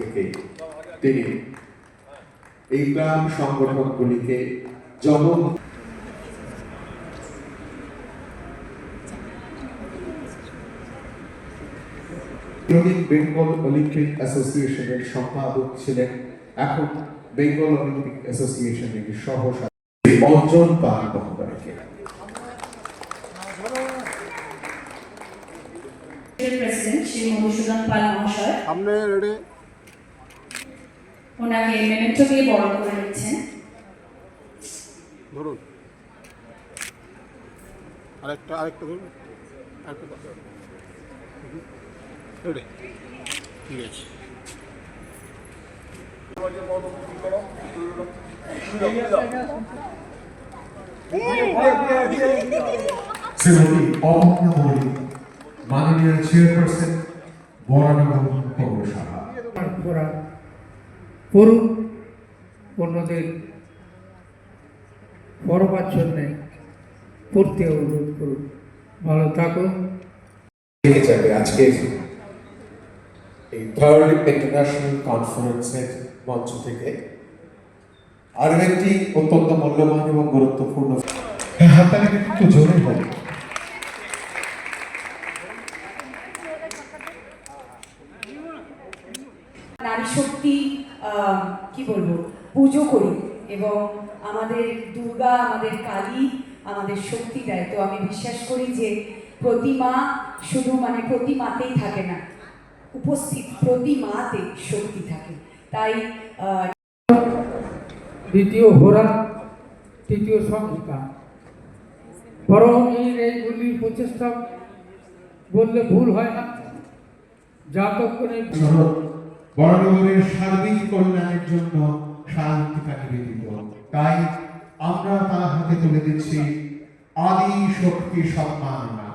থেকে তিনি এই গ্রাম সংগঠনগুলিকে জন বেঙ্গল অলিম্পিক অ্যাসোসিয়েশনের সম্পাদক ছিলেন এখন বেঙ্গল অলিম্পিক অ্যাসোসিয়েশনের সহ অঞ্জন পাল মহোদয়কে। প্রেসিডেন্ট শ্রী মধুসূদন পাল মহাশয় সামনে রেডি। ওনাকে মেমেন্টো দিয়ে বরণ করে নিচ্ছেন। ধরুন। আরেকটা আরেকটা ধরুন। আরেকটা ঠিক আছে। শ্রীমতী অপর্ণা মল্লিক মাননীয় চেয়ারপারসন বরানগর পৌরসভা করা করুন অন্যদের পরবার জন্যে পড়তে অনুরোধ করুন। ভালো থাকুন। পেয়ে যাবে আজকে এই থার্ড ইন্টারন্যাশনাল কনফারেন্সের মঞ্চ থেকে? আরও একটি অত্যন্ত মূল্যবান এবং গুরুত্বপূর্ণ হ্যাঁ, একটু জোরে হবে নারী শক্তি কি বলব পুজো করি এবং আমাদের দুর্গা আমাদের কালী আমাদের শক্তি দেয় তো আমি বিশ্বাস করি যে প্রতিমা শুধু মানে প্রতিমাতেই থাকে না উপস্থিত প্রতিমাতে শক্তি থাকে। তাই দ্বিতীয় হোরা তৃতীয় সংহিতা। বরং এই এইগুলির প্রচেষ্টা বললে ভুল হয় না। জাতকরে সহ বরানগরের সার্বিক কল্যাণের জন্য শান্তিকা নিবেদিত তাই আমরা তার হাতে তুলে দিচ্ছি আদি শক্তি সম্মাননা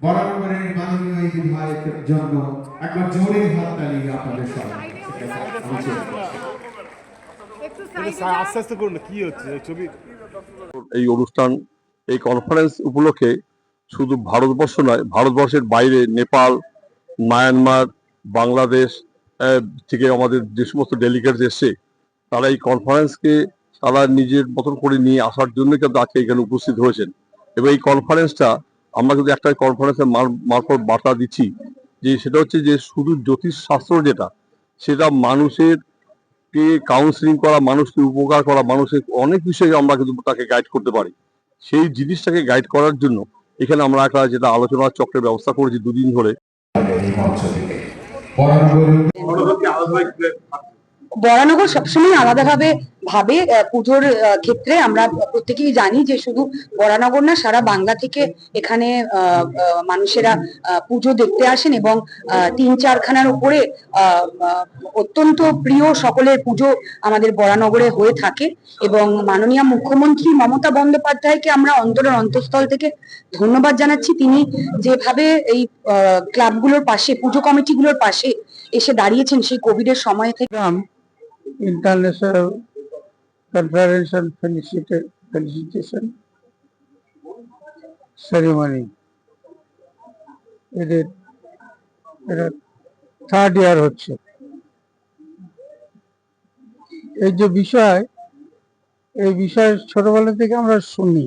বরানগরের মাননীয় এই বিধায়কের জন্য একবার জোরে হাততালি আপনাদের সবাই আস্তে আস্তে করুন কি হচ্ছে? এই ছবি এই অনুষ্ঠান এই কনফারেন্স উপলক্ষে শুধু ভারতবর্ষ নয় ভারতবর্ষের বাইরে নেপাল মায়ানমার বাংলাদেশ থেকে আমাদের যে সমস্ত ডেলিগেটস এসছে তারা এই কনফারেন্সকে তারা নিজের মতন করে নিয়ে আসার জন্য কিন্তু আজকে এখানে উপস্থিত হয়েছেন। এবং এই কনফারেন্সটা আমরা কিন্তু একটা কনফারেন্সের মারফত বার্তা দিচ্ছি, যে সেটা হচ্ছে যে শুধু জ্যোতিষ শাস্ত্র যেটা, সেটা মানুষের কে কাউন্সিলিং করা, মানুষকে উপকার করা, মানুষের অনেক বিষয়ে আমরা কিন্তু তাকে গাইড করতে পারি। সেই জিনিসটাকে গাইড করার জন্য এখানে আমরা একটা যেটা আলোচনা চক্রের ব্যবস্থা করেছি দুদিন ধরে। বরানগরের বরানগর সবসময় আলাদাভাবে ভাবে আহ, পুজোর ক্ষেত্রে আমরা প্রত্যেকেই জানি যে শুধু বরানগর না সারা বাংলা থেকে এখানে মানুষেরা পুজো দেখতে আসেন এবং তিন চারখানার উপরে অত্যন্ত প্রিয় সকলের পুজো আমাদের বরানগরে হয়ে থাকে এবং মাননীয় মুখ্যমন্ত্রী মমতা বন্দ্যোপাধ্যায়কে আমরা অন্তরের অন্তঃস্থল থেকে ধন্যবাদ জানাচ্ছি। তিনি যেভাবে এই ক্লাবগুলোর পাশে পুজো কমিটিগুলোর পাশে এসে দাঁড়িয়েছেন সেই কোভিডের সময় থেকে। international conference and felicitation ceremony. It is third year হচ্ছে। এই যে বিষয়, এই বিষয় ছোটবেলা থেকে আমরা শুনি।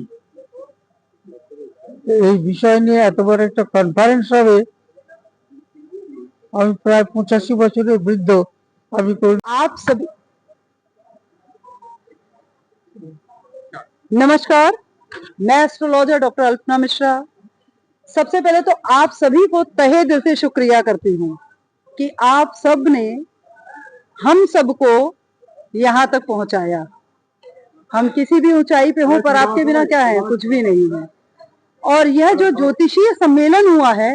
এই বিষয় নিয়ে এত বড় একটা কনফারেন্স হবে। আমি প্রায় পঁচাশি বছরের বৃদ্ধ। আমি করি আপ সবই नमस्कार मैं एस्ट्रोलॉजर डॉक्टर अल्पना मिश्रा। सबसे पहले तो आप सभी को तहे दिल से शुक्रिया करती हूँ कि आप सबने हम सबको यहाँ तक पहुँचाया। हम किसी भी ऊंचाई पे हो पर आपके बिना क्या है? कुछ भी नहीं है। और यह जो ज्योतिषीय सम्मेलन हुआ है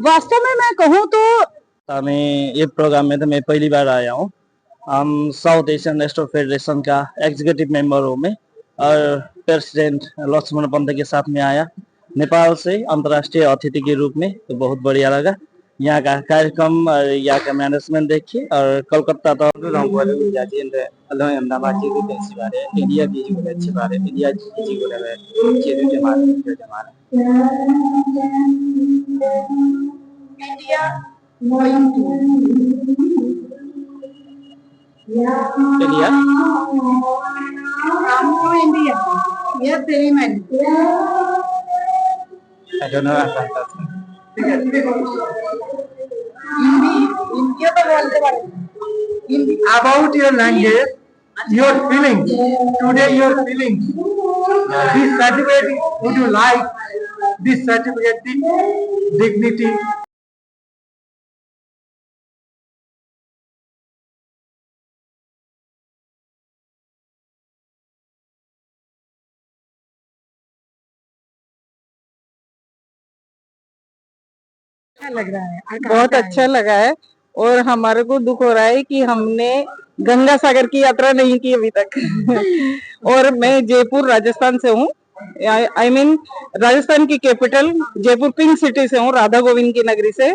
वास्तव में मैं कहूँ तो मैं ये प्रोग्राम में तो मैं पहली बार आया हूँ। हम साउथ एशियन रेस्टोर फेडरेशन का एग्जीक्यूटिव मेंबर हूँ मैं और प्रेसिडेंट लक्ष्मण पंत के साथ में आया नेपाल से अंतर्राष्ट्रीय अतिथि के रूप में तो बहुत बढ़िया लगा यहाँ का कार्यक्रम और यहाँ का मैनेजमेंट देखिए और कोलकाता तो इंडिया अच्छी about your language your feeling today your feeling this certificate would you like this certificate dignity the है बहुत अच्छा लगा है और हमारे को दुख हो रहा है कि हमने गंगा सागर की यात्रा नहीं की अभी तक। और मैं जयपुर राजस्थान से हूँ। आई मीन राजस्थान की कैपिटल जयपुर पिंक सिटी से हूँ राधा गोविंद की नगरी से।